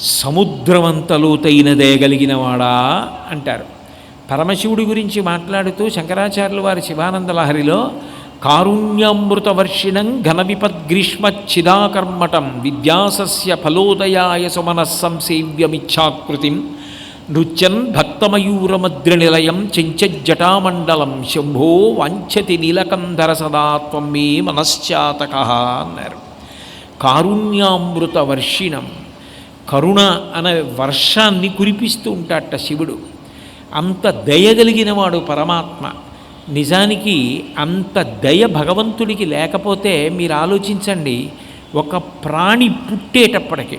సముద్రమంత లోతైన అంటారు. పరమశివుడి గురించి మాట్లాడుతూ శంకరాచార్యులు వారి శివానంద లహరిలో కారుణ్యామృత ఘన విపద్గ్రీష్మచ్చిదాకర్మటం విద్యాసస్య ఫలోదయాయ సుమనస్సంసేవ్యమిచ్ఛాకృతిం నృత్యన్ భక్తమయూరమద్రి నిలయం చెంచజ్జటామండలం శంభో వాంఛతి నీలకంధర సదాత్వం మే మనశ్చాతక అన్నారు. కారుణ్యామృత వర్షిణం కరుణ అనే వర్షాన్ని కురిపిస్తూ ఉంటాడట శివుడు. అంత దయ కలిగినవాడు పరమాత్మ. నిజానికి అంత దయ భగవంతుడికి లేకపోతే మీరు ఆలోచించండి ఒక ప్రాణి పుట్టేటప్పటికి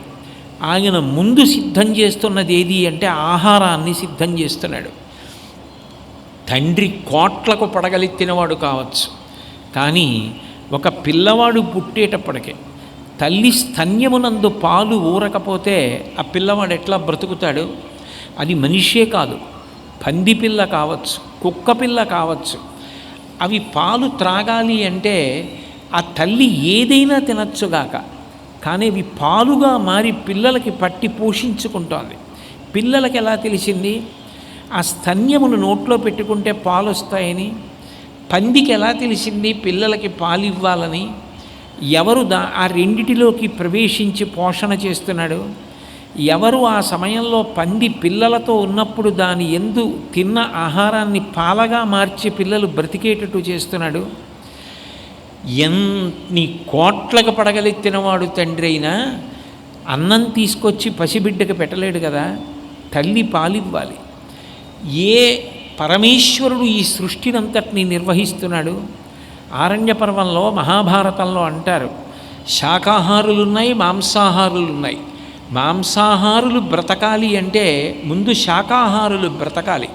ఆయన ముందు సిద్ధం చేస్తున్నది ఏది అంటే ఆహారాన్ని సిద్ధం చేస్తున్నాడు. తండ్రి కోట్లకు పడగలెత్తినవాడు కావచ్చు. కానీ ఒక పిల్లవాడు పుట్టేటప్పటికే తల్లి స్తన్యమునందు పాలు ఊరకపోతే ఆ పిల్లవాడు ఎట్లా బ్రతుకుతాడు? అది మనిషే కాదు. పంది పిల్ల కావచ్చు కుక్క పిల్ల కావచ్చు. అవి పాలు త్రాగాలి అంటే ఆ తల్లి ఏదైనా తినచ్చుగాక కానీ అవి పాలుగా మారి పిల్లలకి పట్టి పోషించుకుంటోంది. పిల్లలకి ఎలా తెలిసింది? ఆ స్తన్యమును నోట్లో పెట్టుకుంటే పాలు వస్తాయని పందికి ఎలా తెలిసింది? పిల్లలకి పాలు ఇవ్వాలని ఎవరు దా ఆ రెండిటిలోకి ప్రవేశించి పోషణ చేస్తున్నాడు? ఎవరు ఆ సమయంలో పంది పిల్లలతో ఉన్నప్పుడు దాని ఎందు తిన్న ఆహారాన్ని పాలగా మార్చి పిల్లలు బ్రతికేటట్టు చేస్తున్నాడు? ఎన్ని కోట్లకు పడగలెత్తినవాడు తండ్రి అయినా అన్నం తీసుకొచ్చి పసిబిడ్డకు పెట్టలేడు కదా? తల్లి పాలివ్వాలి. ఏ పరమేశ్వరుడు ఈ సృష్టినంతటిని నిర్వహిస్తున్నాడు? ఆరణ్య పర్వంలో మహాభారతంలో అంటారు శాకాహారులు ఉన్నాయి మాంసాహారులు ఉన్నాయి మాంసాహారులు బ్రతకాలి అంటే ముందు శాకాహారులు బ్రతకాలి.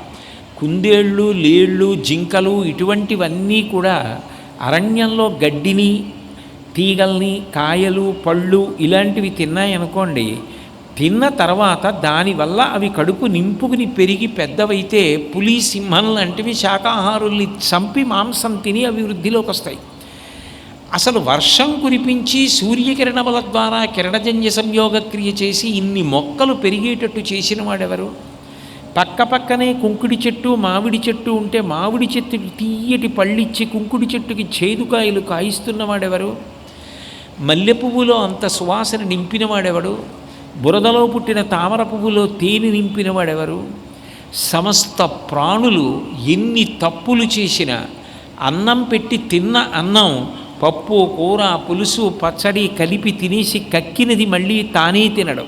కుందేళ్ళు లేళ్ళు జింకలు ఇటువంటివన్నీ కూడా అరణ్యంలో గడ్డిని తీగల్ని కాయలు పళ్ళు ఇలాంటివి తిన్నాయనుకోండి తిన్న తర్వాత దానివల్ల అవి కడుపు నింపుకుని పెరిగి పెద్దవైతే పులి సింహం లాంటివి శాకాహారుల్ని చంపి మాంసం తిని అవి వృద్ధిలోకి వస్తాయి. అసలు వర్షం కురిపించి సూర్యకిరణముల ద్వారా కిరణజన్య సంయోగ క్రియ చేసి ఇన్ని మొక్కలు పెరిగేటట్టు చేసిన వాడెవరు? పక్క పక్కనే కుంకుడి చెట్టు మామిడి చెట్టు ఉంటే మామిడి చెట్టుకి తీయటి పళ్ళిచ్చి కుంకుడి చెట్టుకి చేదుకాయలు కాయిస్తున్నవాడెవరు మల్లె పువ్వులో అంత సువాసన నింపినవాడెవడు బురదలో పుట్టిన తామర పువ్వులో తేనె నింపినవాడెవరు సమస్త ప్రాణులు ఎన్ని తప్పులు చేసినా అన్నం పెట్టి తిన్న అన్నం పప్పు కూర పులుసు పచ్చడి కలిపి తినేసి కక్కినది మళ్ళీ తానే తినడం.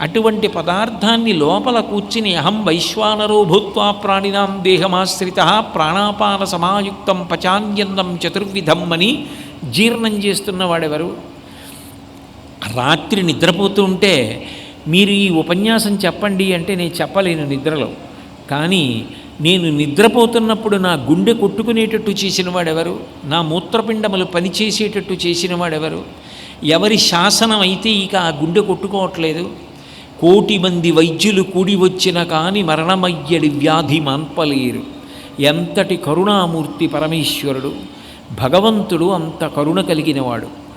అటువంటి పదార్థాన్ని లోపల కూర్చుని అహం వైశ్వానరో భూత్వా ప్రాణినాం దేహమాశ్రిత ప్రాణాపాన సమాయుక్తం పచాన్యందం చతుర్విధం అని జీర్ణం చేస్తున్నవాడెవరు రాత్రి నిద్రపోతూ ఉంటే మీరు ఈ ఉపన్యాసం చెప్పండి అంటే నేను చెప్పలేను నిద్రలో. కానీ నేను నిద్రపోతున్నప్పుడు నా గుండె కొట్టుకునేటట్టు చేసిన వాడెవరు? నా మూత్రపిండములు పనిచేసేటట్టు చేసిన వాడెవరు? ఎవరి శాసనం అయితే ఇక ఆ గుండె కొట్టుకోవట్లేదు? కోటి మంది వైద్యులు కూడి వచ్చిన కానీ మరణమయ్యడి వ్యాధి మంపలేరు ఎంతటి కరుణామూర్తి పరమేశ్వరుడు భగవంతుడు అంత కరుణ కలిగినవాడు.